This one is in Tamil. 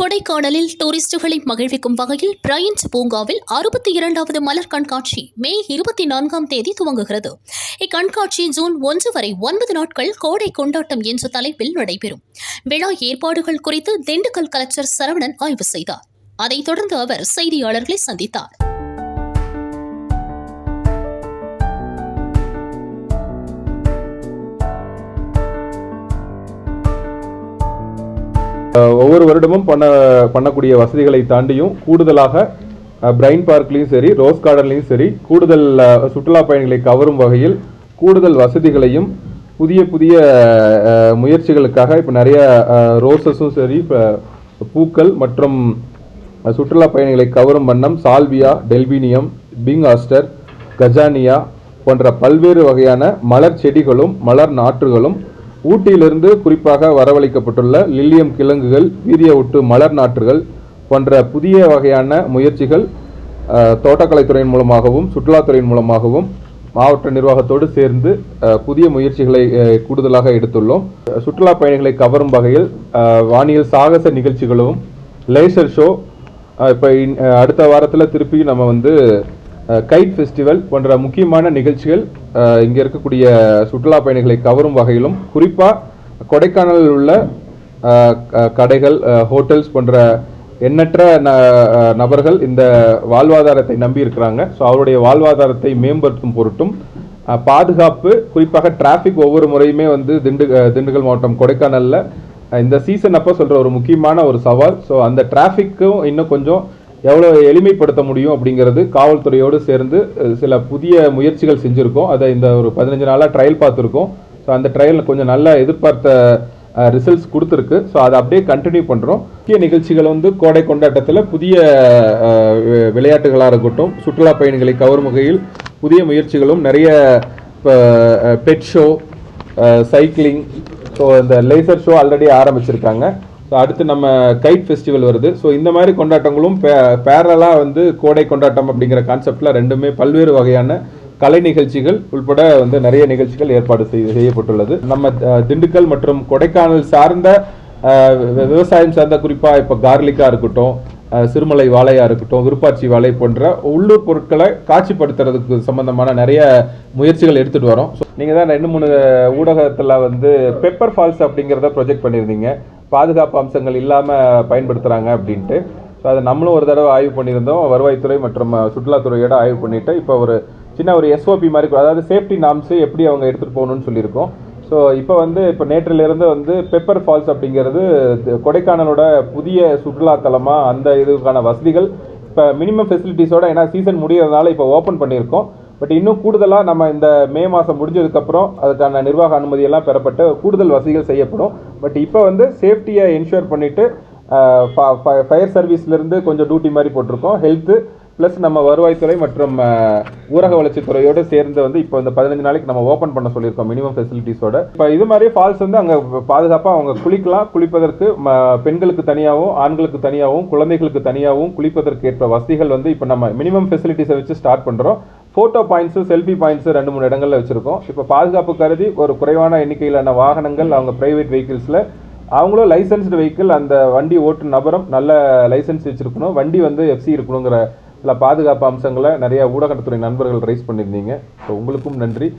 கொடைக்கானலில் டூரிஸ்டுகளை மகிழ்விக்கும் வகையில் பிரையன்ஸ் பூங்காவில் அறுபத்தி இரண்டாவது மலர் கண்காட்சி மே இருபத்தி நான்காம் தேதி துவங்குகிறது. இக்கண்காட்சி ஜூன் ஒன்று வரை ஒன்பது நாட்கள் கோடை கொண்டாட்டம் என்ற தலைப்பில் நடைபெறும். விழா ஏற்பாடுகள் குறித்து திண்டுக்கல் கலெக்டர் சரவணன் ஆய்வு செய்தார். அதைத் தொடர்ந்து அவர் செய்தியாளர்களை சந்தித்தார். ஒவ்வொரு வருடமும் பண்ண பண்ணக்கூடிய வசதிகளை தாண்டியும் கூடுதலாக பிரைன் பார்க்லேயும் சரி ரோஸ் கார்டன்லேயும் சரி கூடுதல் சுற்றுலா பயணிகளை கவரும் வகையில் கூடுதல் வசதிகளையும் புதிய புதிய முயற்சிகளுக்காக இப்போ நிறைய ரோசஸும் சரி இப்போ பூக்கள் மற்றும் சுற்றுலா பயணிகளை கவரும் வண்ணம் salvia delphinium pink aster gazania போன்ற பல்வேறு வகையான மலர் செடிகளும் மலர் நாற்றுகளும் ஊட்டியிலிருந்து குறிப்பாக வரவழைக்கப்பட்டுள்ள லில்லியம் கிழங்குகள் வீரிய ஒட்டு மலர் நாற்றுகள் போன்ற புதிய வகையான முயற்சிகள் தோட்டக்கலைத்துறையின் மூலமாகவும் சுற்றுலாத்துறையின் மூலமாகவும் மாவட்ட நிர்வாகத்தோடு சேர்ந்து புதிய முயற்சிகளை கூடுதலாக எடுத்துள்ளோம். சுற்றுலா பயணிகளை கவரும் வகையில் வானியல் சாகச நிகழ்ச்சிகளும் லேசர் ஷோ இப்போ அடுத்த வாரத்தில் திருப்பி நம்ம வந்து கைட் ஃபெஸ்டிவல் போன்ற முக்கியமான நிகழ்ச்சிகள் இங்கே இருக்கக்கூடிய சுற்றுலா பயணிகளை கவரும் வகையிலும் குறிப்பாக கொடைக்கானலில் உள்ள கடைகள் ஹோட்டல்ஸ் போன்ற எண்ணற்ற ந- நபர்கள் இந்த வாழ்வாதாரத்தை நம்பி இருக்கிறாங்க. ஸோ அவருடைய வாழ்வாதாரத்தை மேம்படுத்தும் பொருட்டும் பாதுகாப்பு குறிப்பாக டிராஃபிக் ஒவ்வொரு முறையுமே வந்து திண்டு திண்டுக்கல் மாவட்டம் கொடைக்கானலில் இந்த சீசன் அப்போ சொல்கிற ஒரு முக்கியமான ஒரு சவால். ஸோ அந்த டிராஃபிக்கும் இன்னும் கொஞ்சம் எவ்வளோ எளிமைப்படுத்த முடியும் அப்படிங்கிறது காவல்துறையோடு சேர்ந்து சில புதிய முயற்சிகள் செஞ்சுருக்கோம். அதை இந்த ஒரு பதினஞ்சு நாளாக ட்ரையல் பார்த்துருக்கோம். ஸோ அந்த ட்ரையலில் கொஞ்சம் நல்லா எதிர்பார்த்த ரிசல்ட்ஸ் கொடுத்துருக்கு. ஸோ அதை அப்படியே கண்டினியூ பண்ணுறோம் முக்கிய நிகழ்ச்சிகள் வந்து கோடை கொண்டாட்டத்தில் புதிய விளையாட்டுகளாக இருக்கட்டும் சுற்றுலா பயணிகளை கவரும் வகையில் புதிய முயற்சிகளும் நிறைய இப்போ பெட் ஷோ சைக்கிளிங் ஸோ இந்த லேசர் ஷோ ஆல்ரெடி ஆரம்பிச்சிருக்காங்க. ஸோ அடுத்து நம்ம கைட் ஃபெஸ்டிவல் வருது. ஸோ இந்த மாதிரி கொண்டாட்டங்களும் பேரலாக வந்து கோடை கொண்டாட்டம் அப்படிங்கிற கான்செப்டில் ரெண்டுமே பல்வேறு வகையான கலை நிகழ்ச்சிகள் உள்பட வந்து நிறைய நிகழ்ச்சிகள் ஏற்பாடு செய் செய்யப்பட்டுள்ளது. நம்ம திண்டுக்கல் மற்றும் கொடைக்கானல் சார்ந்த விவசாயம் சார்ந்த குறிப்பாக இப்போ கார்லிக்காக இருக்கட்டும் சிறுமலை வாழையாக இருக்கட்டும் விருப்பாட்சி வாழை போன்ற உள்ளூர் பொருட்களை காட்சிப்படுத்துறதுக்கு சம்பந்தமான நிறைய முயற்சிகள் எடுத்துகிட்டு வரோம். ஸோ நீங்கள் தான் ரெண்டு மூணு ஊடகத்தில் வந்து பெப்பர் ஃபால்ஸ் அப்படிங்கிறத ப்ரொஜெக்ட் பண்ணியிருந்தீங்க. பாதுகாப்பு அம்சங்கள் இல்லாமல் பயன்படுத்துகிறாங்க அப்படின்ட்டு. ஸோ அதை நம்மளும் ஒரு தடவை ஆய்வு பண்ணியிருந்தோம். வருவாய்த்துறை மற்றும் சுற்றுலாத்துறையோட ஆய்வு பண்ணிட்டு இப்போ ஒரு சின்ன ஒரு எஸ்ஓபி மாதிரி கூட, அதாவது சேஃப்டி நாம்ஸு எப்படி அவங்க எடுத்துகிட்டு போகணும்னு சொல்லியிருக்கோம். ஸோ இப்போ வந்து இப்போ நேற்றிலிருந்து வந்து பெப்பர் ஃபால்ஸ் அப்படிங்கிறது கொடைக்கானலோட புதிய சுற்றுலாத்தலமாக அந்த இதுக்கான வசதிகள் இப்போ மினிமம் ஃபெசிலிட்டிஸோட ஏன்னா சீசன் முடியறதுனால இப்போ ஓப்பன் பண்ணியிருக்கோம். பட் இன்னும் கூடுதலாக நம்ம இந்த மே மாதம் முடிஞ்சதுக்கப்புறம் அதுக்கான நிர்வாக அனுமதி எல்லாம் பெறப்பட்டு கூடுதல் வசதிகள் செய்யப்படும். பட் இப்போ வந்து சேஃப்டியை என்ஷூர் பண்ணிவிட்டு ஃபயர் சர்வீஸ்லேருந்து கொஞ்சம் டியூட்டி மாதிரி போட்டிருக்கோம். ஹெல்த்து ப்ளஸ் நம்ம வருவாய்த்துறை மற்றும் ஊரக வளர்ச்சித்துறையோடு சேர்ந்து வந்து இப்போ இந்த பதினஞ்சு நாளைக்கு நம்ம ஓப்பன் பண்ண சொல்லியிருக்கோம் மினிமம் ஃபெசிலிட்டிஸோட இப்போ இது மாதிரி ஃபால்ஸ் வந்து அங்கே பாதுகாப்பாக அவங்க குளிக்கலாம். குளிப்பதற்கு ம, பெண்களுக்கு தனியாகவும் ஆண்களுக்கு தனியாகவும் குழந்தைகளுக்கு தனியாகவும் குளிப்பதற்கு ஏற்ற வசதிகள் வந்து இப்போ நம்ம மினிமம் ஃபெசிலிட்டிஸை வச்சு ஸ்டார்ட் பண்ணுறோம் ஃபோட்டோ பாயிண்ட்ஸு செல்ஃபி பாயிண்ட்ஸு ரெண்டு மூணு இடங்களில் வச்சுருக்கோம். இப்போ பாதுகாப்பு கருதி ஒரு குறைவான எண்ணிக்கையிலான வாகனங்கள் அவங்க ப்ரைவேட் வெஹிக்கிள்ஸில் அவங்களும் லைசன்ஸ்டு வெஹிக்கிள் அந்த வண்டி ஓட்டு நபரும் நல்ல லைசன்ஸ் வச்சுருக்கணும். வண்டி வந்து எஃப்சி இருக்கணுங்கிற சில பாதுகாப்பு அம்சங்களை நிறைய ஊடகத்துறை நண்பர்கள் ரைஸ் பண்ணியிருந்தீங்க. ஸோ உங்களுக்கும் நன்றி.